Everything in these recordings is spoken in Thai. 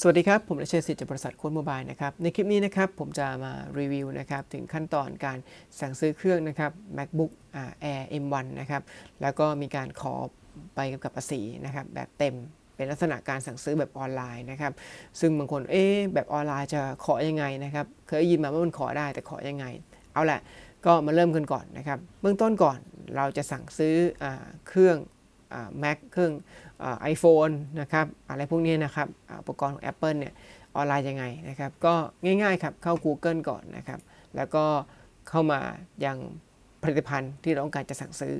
สวัสดีครับ ผมนายเชษฐ์สิทธิ์จากบริษัทโค้ดโมบายนะครับในคลิปนี้นะครับผมจะมารีวิวนะครับถึงขั้นตอนการสั่งซื้อเครื่องนะครับ MacBook Air M1 นะครับแล้วก็มีการขอใบกำกับภาษีนะครับแบบเต็มเป็นลักษณะการสั่งซื้อแบบออนไลน์นะครับซึ่งบางคนเอ๊แบบออนไลน์จะขออยังไงนะครับเคยยินมาว่ามันขอได้แต่ขออยังไง เอาละก็มาเริ่มกันก่อนนะครับเบื้องต้นก่อนเราจะสั่งซื้ออเครื่องแม็กเครื่อง ไอโฟนนะครับอะไรพวกนี้นะครับอุปกรณ์ของ Apple เนี่ยออนไลน์ยังไงนะครับ ก็ง่ายๆครับเข้า Google ก่อนนะครับ แล้วก็เข้ามายังผลิตภัณฑ์ที่เราต้องการจะสั่งซื้อ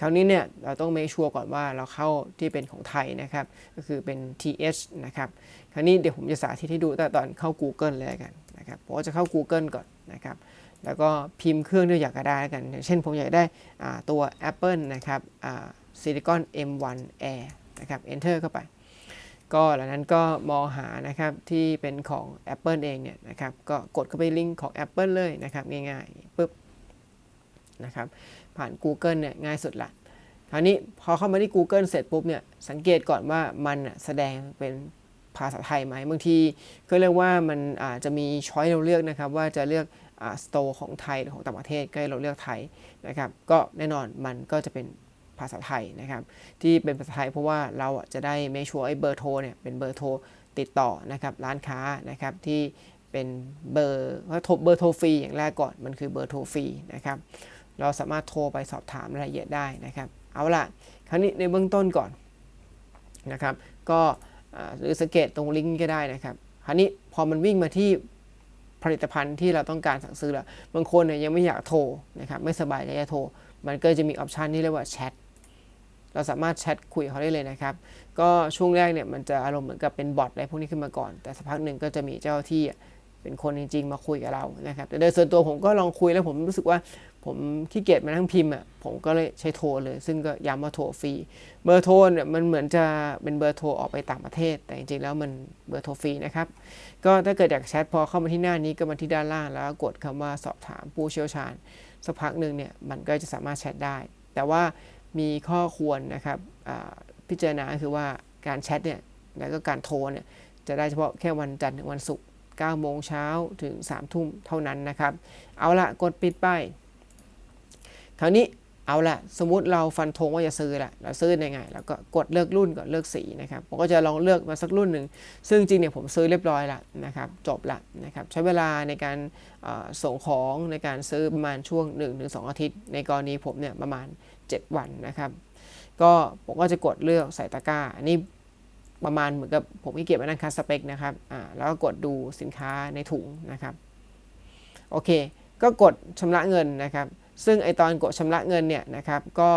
คราวนี้เนี่ยเราต้อง make sure ก่อนว่าเราเข้าที่เป็นของไทยนะครับ ก็คือเป็น TH นะครับ คราวนี้เดี๋ยวผมจะสาธิตให้ดูตั้งแต่ตอนเข้า Google เลยกันนะครับผมก็จะเข้า Google ก่อนนะครับ แล้วก็พิมพ์เครื่องที่อยากจะได้แล้วกัน เช่นผมอยากได้ตัว Apple นะครับอ่า Silicon M1 Air นะครับ Enter เข้าไป ก็หลังนั้นก็มองหานะครับที่เป็นของ Apple เองเนี่ยนะครับก็กดเข้าไปลิงก์ของ Apple เลยนะครับง่ายๆปุ๊บนะครับผ่าน Google เนี่ยง่ายสุดละคราวนี้พอเข้ามาที่ Google เสร็จปุ๊บเนี่ยสังเกตก่อนว่ามันแสดงเป็นภาษาไทยไหมบางทีก็เรียกว่ามันอาจจะมีช้อยเราเลือกนะครับว่าจะเลือกสโตร์ของไทยหรือของต่างประเทศก็ให้เราเลือกไทยนะครับก็แน่นอนมันก็จะเป็น ภาษาไทยนะครับ ที่เป็นภาษาไทยเพราะว่าเราจะได้ไม่ชัวร์ไอ้เบอร์โทรเนี่ยเป็นเบอร์โทรติดต่อนะครับร้านค้านะครับที่เป็นเบอร์ว่าโทรเบอร์โทรฟรีอย่างแรกก่อนมันคือเบอร์โทรฟรีนะครับเราสามารถโทรไปสอบถามรายละเอียดได้นะครับ เอาล่ะคราวนี้ในเบื้องต้นก่อนนะครับ ก็หรือสังเกตตรงลิงก์ก็ได้นะครับ คราวนี้พอมันวิ่งมาที่ผลิตภัณฑ์ที่เราต้องการสั่งซื้อแล้วบางคนเนี่ยยังไม่อยากโทรนะครับไม่สบายใจจะโทร มันก็จะมีออปชันที่เรียกว่าแชท เราสามารถแชทคุยเขาได้เลยนะครับ ก็ช่วงแรกเนี่ยมันจะอารมณ์เหมือนกับเป็นบอทอะไรพวกนี้ขึ้นมาก่อน แต่สักพักหนึ่งก็จะมีเจ้าที่เป็นคนจริง ๆ มาคุยกับเรานะครับ แต่โดยส่วนตัวผมก็ลองคุยแล้วผมรู้สึกว่าผมขี้เกียจมานั่งพิมพ์อะผมก็เลยใช้โทรเลย ซึ่งก็ย้ำว่าโทรฟรี เบอร์โทรเนี่ยมันเหมือนจะเป็นเบอร์โทรออกไปต่างประเทศ แต่จริงๆแล้วมันเบอร์โทรฟรีนะครับ ก็ถ้าเกิดอยากแชทพอเข้ามาที่หน้านี้ก็มาที่ด้านล่าง แล้วกดคำว่าสอบถามผู้เชี่ยวชาญ สักพักหนึ่งเนี่ยมันก็จะสามารถแชทได้ แต่ว่า มีข้อควรนะครับพิจารณาคือว่าการแชทเนี่ยแล้วก็การโทรเนี่ยจะได้เฉพาะแค่วันจันทร์ถึงวันศุกร์9โมงเช้าถึง3ทุ่มเท่านั้นนะครับ เอาละกดปิดไป คราวนี้ เอาละสมมติเราฟันธงว่าจะซื้อละเราซื้อยังไงแล้วก็กดเลือกรุ่นก่อนเลือกสีนะครับผมก็จะลองเลือกมาสักรุ่นหนึ่งซึ่งจริงเนี่ยผมซื้อเรียบร้อยละนะครับจบละนะครับใช้เวลาในการส่งของในการซื้อประมาณช่วง 1-2 อาทิตย์ ในกรณีผมเนี่ยประมาณ 7 วันนะครับก็ผมก็จะกดเลือกใส่ตะกร้าอันนี้ประมาณเหมือนกับผมที่เก็บมานั่งคัดสเปคนะครับอ่าแล้วก็กดดูสินค้าในถุงนะครับโอเค ก็กดชำระเงินนะครับ ซึ่งไอตอนกดชำระเงินเนี่ยนะครับก็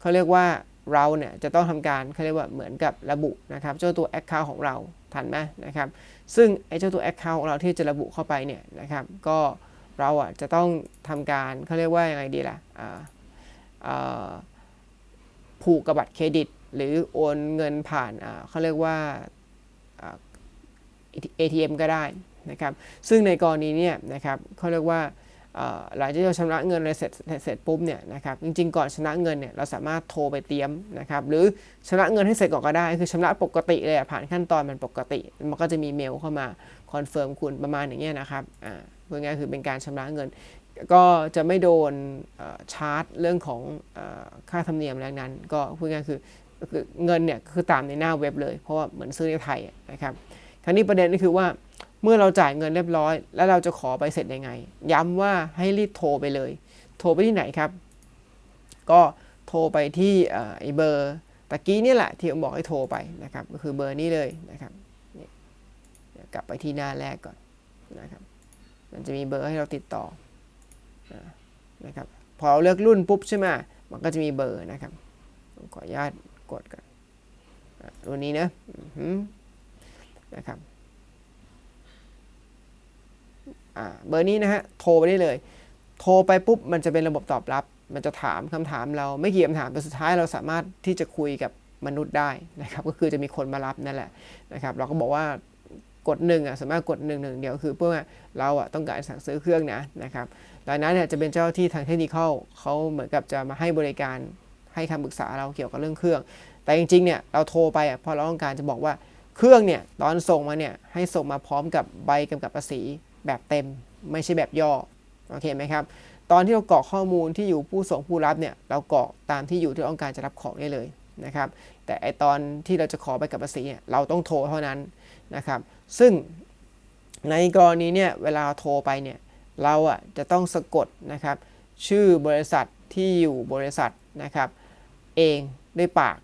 เขาเรียกว่าเราเนี่ยจะต้องทำการเขาเรียกว่าเหมือนกับระบุนะครับเจ้าตัว Account ของเราทันไหมนะครับซึ่งไอเจ้าตัว Account ของเราที่จะระบุเข้าไปเนี่ยนะครับก็เราอะจะต้องทำการเขาเรียกว่ายังไงดีล่ะผูกกับบัตรเครดิต หรือโอนเงินผ่านเขาเรียกว่า ATM ก็ได้นะครับซึ่งในกรณีเนี่ยนะครับเขาเรียกว่า หลังจากเราชำระเงินอะไรเสร็จเสร็จปุ๊บเนี่ยนะครับจริงๆ ก่อนชำระเงินเนี่ยเราสามารถโทรไปเตรียมนะครับหรือชำระเงินให้เสร็จก่อนก็ได้ คือชำระปกติเลยผ่านขั้นตอนมันปกติ มันก็จะมีเมลเข้ามาคอนเฟิร์มคุณประมาณอย่างเงี้ยนะครับอ่าพูดง่ายคือเป็นการชำระเงิน ก็จะไม่โดนชาร์จเรื่องของค่าธรรมเนียมอะไรนั้น ก็พูดง่ายคือคือเงินเนี่ยคือตามในหน้าเว็บเลย เพราะว่าเหมือนซื้อในไทยนะครับคราวนี้ประเด็นก็คือว่า เมื่อเราจ่ายเงินเรียบร้อย แล้วเราจะขอใบเสร็จยังไง ย้ำว่าให้รีบโทรไปเลย โทรไปที่ไหนครับ ก็โทรไปที่เอ่อไอเบอร์ตะกี้นี่แหละที่ผมบอกให้โทรไปนะครับ ก็คือเบอร์นี้เลยนะครับเดี๋ยวกลับไปที่หน้าแรกก่อนนะครับ มันจะมีเบอร์ให้เราติดต่อนะครับ พอเราเลือกรุ่นปุ๊บใช่ไหมมันก็จะมีเบอร์นะครับผมขออนุญาตกดกันอะรุ่นนี้นะนะครับอ่า เบอร์นี้นะฮะโทรไปได้เลย โทรไปปุ๊บมันจะเป็นระบบตอบรับ มันจะถามคำถามเราไม่กี่คำถามแต่สุดท้ายเราสามารถที่จะคุยกับมนุษย์ได้นะครับก็คือจะมีคนมารับนั่นแหละนะครับเราก็บอกว่ากดหนึ่งอะสามารถกดหนึ่งหนึ่งเดียวคือเพื่อว่าเราอะต้องการสั่งซื้อเครื่องนะนะครับดังนั้นเนี่ยจะเป็นเจ้าหน้าที่ทางเทคนิคเขาเหมือนกับจะมาให้บริการให้คำปรึกษาเราเกี่ยวกับเรื่องเครื่อง แต่จริงๆเนี่ยเราโทรไปอะพราะเราต้องการจะบอกว่าเครื่องเนี่ยตอนส่งมาเนี่ยให้ส่งมาพร้อมกับใบกำกับภาษี แบบเต็ม ไม่ใช่แบบย่อโอเคไหมครับตอนที่เรากรอกข้อมูลที่อยู่ผู้ส่งผู้รับเนี่ยเรากรอกตามที่อยู่ที่เราต้องการจะรับของได้เลยนะครับแต่ไอตอนที่เราจะขอใบกับภาษีเนี่ยเราต้องโทรเท่านั้นนะครับซึ่งในกรณีเนี่ยเวลาโทรไปเนี่ยเราอะจะต้องสะกดนะครับชื่อบริษัทที่อยู่บริษัทนะครับเองด้วยปาก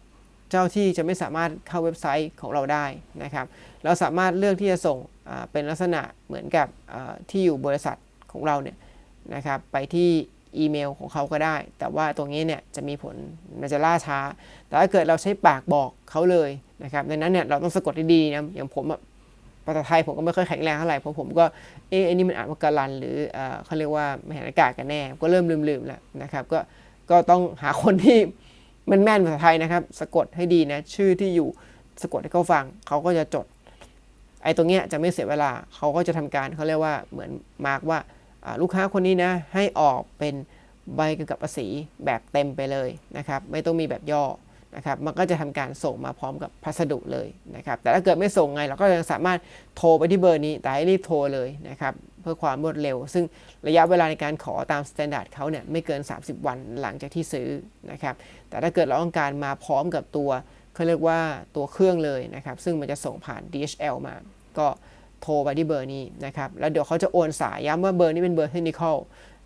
เจ้าที่จะไม่สามารถเข้าเว็บไซต์ของเราได้นะครับ เราสามารถเลือกที่จะส่ง เป็นลักษณะเหมือนกับที่อยู่บริษัทของเราเนี่ยนะครับไปที่อีเมลของเขาก็ได้ แต่ว่าตรงนี้เนี่ยจะมีผลมันจะล่าช้า แต่ถ้าเกิดเราใช้ปากบอกเขาเลยนะครับดังนั้นเนี่ยเราต้องสะกดให้ดีนะอย่างผมภาษาไทยผมก็ไม่ค่อยแข็งแรงเท่าไหร่เพราะผมก็เอ๊ะอันนี้มันอ่านว่าการัน หรือเขาเรียกว่าไม่เห็นอากาศกันแน่ ก็เริ่มลืมๆแล้วนะครับ ก็ก็ต้องหาคนที่มันแม่นภาษาไทยนะครับ สะกดให้ดีนะชื่อที่อยู่สะกดให้เขาฟังเขาก็จะจด ไอ้ตรงเนี้ยจะไม่เสียเวลาเขาก็จะทำการเขาเรียกว่าเหมือนมาร์กว่าลูกค้าคนนี้นะให้ออกเป็นใบกำกับภาษีแบบเต็มไปเลยนะครับ ไม่ต้องมีแบบย่อนะครับ มันก็จะทำการส่งมาพร้อมกับพัสดุเลยนะครับ แต่ถ้าเกิดไม่ส่งไงเราก็ยังสามารถโทรไปที่เบอร์นี้ แต่ให้รีบโทรเลยนะครับเพื่อความรวดเร็ว ซึ่งระยะเวลาในการขอตามมาตรฐานเขาเนี่ยไม่เกิน 30 วันหลังจากที่ซื้อนะครับ แต่ถ้าเกิดเราต้องการมาพร้อมกับตัวเขาเรียกว่าตัวเครื่องเลยนะครับ ซึ่งมันจะส่งผ่าน DHL มา ก็โทรไปที่เบอร์นี้นะครับ แล้วเดี๋ยวเขาจะโอนสายย้ำว่าเบอร์นี้เป็นเบอร์เทคนิค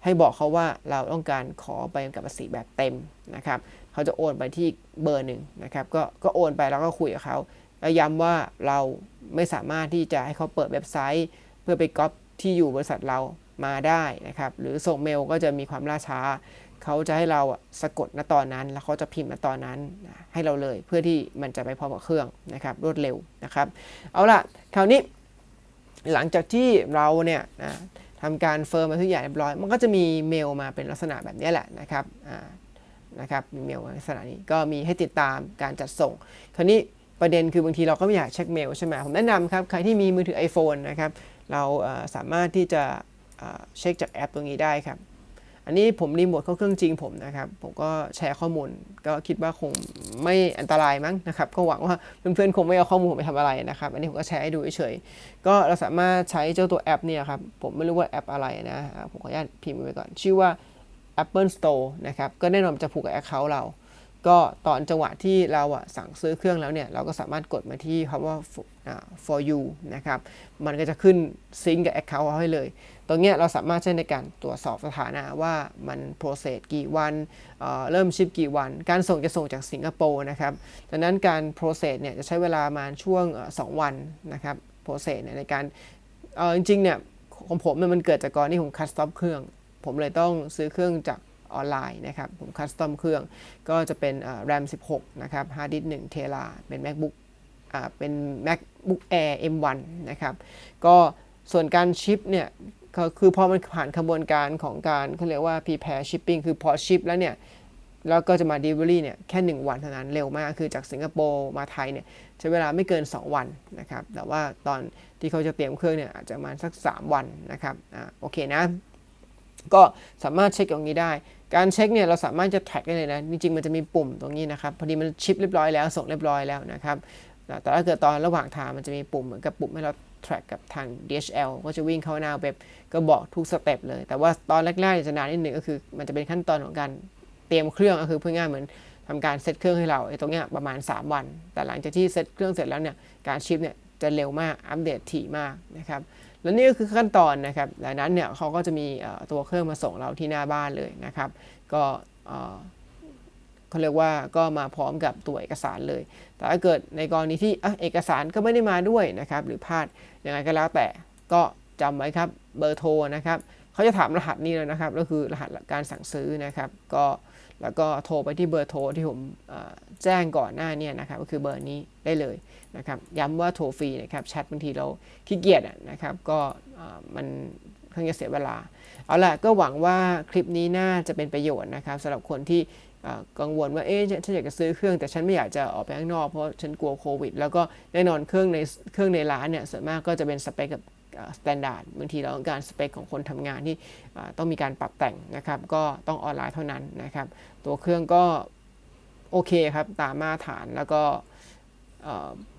ให้บอกเขาว่าเราต้องการขอใบกำกับภาษีแบบเต็มนะครับเขาจะโอนไปที่เบอร์หนึ่งนะครับก็ก็โอนไปแล้วก็คุยกับเขาแล้วย้ำว่าเราไม่สามารถที่จะให้เขาเปิดเว็บไซต์ เพื่อไปก๊อปที่อยู่บริษัทเรามาได้นะครับ หรือส่งเมลก็จะมีความล่าช้า เขาจะให้เราสะกดณตอนนั้น แล้วเขาจะพิมพ์ณตอนนั้นให้เราเลย เพื่อที่มันจะไปพร้อมกับเครื่องนะครับ รวดเร็วนะครับ เอาล่ะคราวนี้หลังจากที่เราเนี่ยนะทำการเฟิร์มมาทุกอย่างเรียบร้อย มันก็จะมีเมลมาเป็นลักษณะแบบนี้แหละนะครับนะครับมีเมลลักษณะนี้ก็มีให้ติดตามการจัดส่ง คราวนี้ประเด็นคือบางทีเราก็ไม่อยากเช็คเมลใช่ไหมผมแนะนำครับ ใครที่มีมือถือ iPhone นะครับ เราสามารถที่จะเช็คจากแอปตรงนี้ได้ครับ อันนี้ผมรีโมทเข้าเครื่องจริงผมนะครับ ผมก็แชร์ข้อมูล ก็คิดว่าคงไม่อันตรายมั้งนะครับ ก็หวังว่าเพื่อนๆคงไม่เอาข้อมูลผมไปทำอะไรนะครับ อันนี้ผมก็แชร์ให้ดูเฉยๆ ก็เราสามารถใช้เจ้าตัวแอปเนี่ยครับ ผมไม่รู้ว่าแอปอะไรนะ ผมขออนุญาตพิมพ์ไว้ก่อน ชื่อว่า Apple Store นะครับ ก็แน่นอนจะผูกกับ Account เรา ก็ตอนจังหวะที่เราอะสั่งซื้อเครื่องแล้วเนี่ย เราก็สามารถกดมาที่คำว่า for you นะครับ มันก็จะขึ้นซิงกับ Account เราให้เลย ตรงนี้เราสามารถใช้ในการตรวจสอบสถานะว่ามัน process กี่วันเเริ่มชิปกี่วัน การส่งจะส่งจากสิงคโปร์นะครับ ดังนั้นการ process เนี่ยจะใช้เวลามาช่วง 2 วันนะครับ process ในการจริงๆเนี่ยของผมมันเกิดจากกรณีของคัสตอมเครื่อง ผมเลยต้องซื้อเครื่องจาก ออนไลน์นะครับผมคัสตอมเครื่องก็จะเป็น RAM 16 นะครับฮาร์ดดิสก์1เทราเป็น MacBook เป็น MacBook Air M1 นะครับก็ส่วนการชิปเนี่ยคือพอมันผ่านกระบวนการของการเขาเรียกว่า prepare shipping คือพอชิปแล้วเนี่ยแล้วก็จะมา delivery เนี่ยแค่ 1 วันเท่านั้นเร็วมากคือจากสิงคโปร์มาไทยเนี่ยใช้เวลาไม่เกิน 2 วันนะครับแต่ว่าตอนที่เขาจะเตรียมเครื่องเนี่ยอาจจะมาสัก 3 วันนะครับอ่าโอเคนะ ก็สามารถเช็คตรงนี้ได้ การเช็คเนี่ยเราสามารถจะแท็กได้เลยนะ จริงๆ มันจะมีปุ่มตรงนี้นะครับ พอดีมันชิปเรียบร้อยแล้ว ส่งเรียบร้อยแล้วนะครับ แต่ถ้าเกิดตอนระหว่างทางมันจะมีปุ่มเหมือนกับปุ่มให้เราแท็กกับทาง DHL ก็จะวิ่งเข้าหน้าเว็บ ก็บอกทุกสเต็ปเลย แต่ว่าตอนแรกๆจะนานนิดหนึ่งก็คือ มันจะเป็นขั้นตอนของการเตรียมเครื่องก็คือเพื่อง่ายเหมือนทำการเซตเครื่องให้เราไอ้ตรงเนี้ยประมาณ 3 วัน แต่หลังจากที่เซตเครื่องเสร็จแล้วเนี่ยการชิปเนี่ยจะเร็วมากอัปเดตถี่มากนะครับ และนี่ก็คือขั้นตอนนะครับดังนั้นเนี่ยเขาก็จะมีตัวเครื่องมาส่งเราที่หน้าบ้านเลยนะครับ ก็เขาเรียกว่าก็มาพร้อมกับตัวเอกสารเลย แต่ถ้าเกิดในกรณีที่เอกสารก็ไม่ได้มาด้วยนะครับ หรือพลาดยังไงก็แล้วแต่ก็จำไว้ครับเบอร์โทรนะครับเขาจะถามรหัสนี้เลยนะครับ ก็คือรหัสการสั่งซื้อนะครับ ก็ แล้วก็โทรไปที่เบอร์โทรที่ผมแจ้งก่อนหน้านี้นะครับ ก็คือเบอร์นี้ได้เลยนะครับ ย้ำว่าโทรฟรีนะครับแชทบางทีเราขี้เกียจนะครับ ก็มันเพิ่งจะเสียเวลา เอาล่ะก็หวังว่าคลิปนี้น่าจะเป็นประโยชน์นะครับสำหรับคนที่กังวลว่าเอ๊ะฉันอยากจะซื้อเครื่องแต่ฉันไม่อยากจะออกไปข้างนอกเพราะฉันกลัวโควิด แล้วก็แน่นอนเครื่องในเครื่องในร้านเนี่ยส่วนมากก็จะเป็นสเปคกับ สแตนดาร์ดบางทีเราต้องการสเปคของคนทำงานที่ต้องมีการปรับแต่งนะครับ ก็ต้องออนไลน์เท่านั้นนะครับ ตัวเครื่องก็โอเคครับ ตามมาตรฐานแล้วก็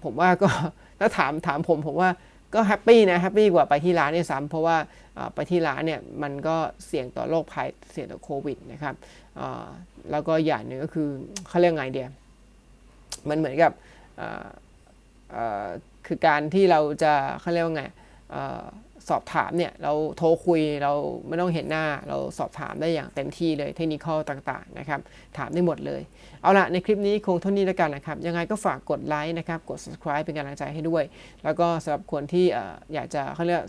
ผมว่าก็แล้วถามถามผมผมว่าก็แฮปปี้นะแฮปปี้กว่าไปที่ร้านเนี่ยซ้ำเพราะว่าไปที่ร้านเนี่ยมันก็เสี่ยงต่อโรคภัยเสี่ยงต่อโควิดนะครับแล้วก็อย่างหนึ่งก็คือเขาเรียกไงเดียมันเหมือนกับคือการที่เราจะเขาเรียกว่าไง สอบถามเนี่ยเราโทรคุยเราไม่ต้องเห็นหน้าเราสอบถามได้อย่างเต็มที่เลยเทคนิคต่างๆนะครับถามได้หมดเลย เอาละในคลิปนี้คงเท่านี้แล้วกันนะครับ ยังไงก็ฝากกดไลค์นะครับกด subscribe เป็นกำลังใจให้ด้วย แล้วก็สำหรับคนที่ออยากจะเขาเรียก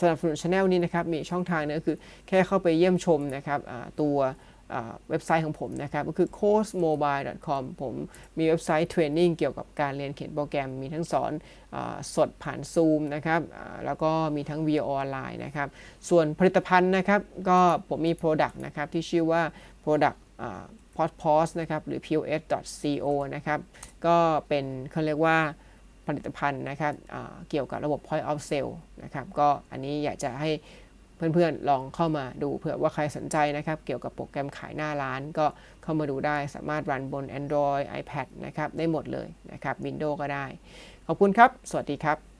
สนับสนุนช anel นี้นะครับมีช่องทางเนึงก็คือแค่เข้าไปเยี่ยมชมนะครับตัว เว็บไซต์ของผมนะครับ ก็คือ coachmobile.com ผมมีเว็บไซต์เทรนนิ่งเกี่ยวกับการเรียนเขียนโปรแกรม มีทั้งสอนอสดผ่าน Zoom นะครับแล้วก็มีทั้ง v ีออนไลน์นะครับ ส่วนผลิตภัณฑ์นะครับ ก็ผมมี Product นะครับ ที่ชื่อว่า Product p o s p o s นะครับ หรือ pos.co นะครับ ก็เป็นเขาเรียกว่าผลิตภัณฑ์นะครับเกี่ยวกับระบบ point of sale นะครับ ก็อันนี้อยากจะให้ เพื่อนๆลองเข้ามาดูเผื่อว่าใครสนใจนะครับ เกี่ยวกับโปรแกรมขายหน้าร้านก็เข้ามาดูได้สามารถรันบน Android iPad นะครับได้หมดเลยนะครับ Windows ก็ได้ ขอบคุณครับ สวัสดีครับ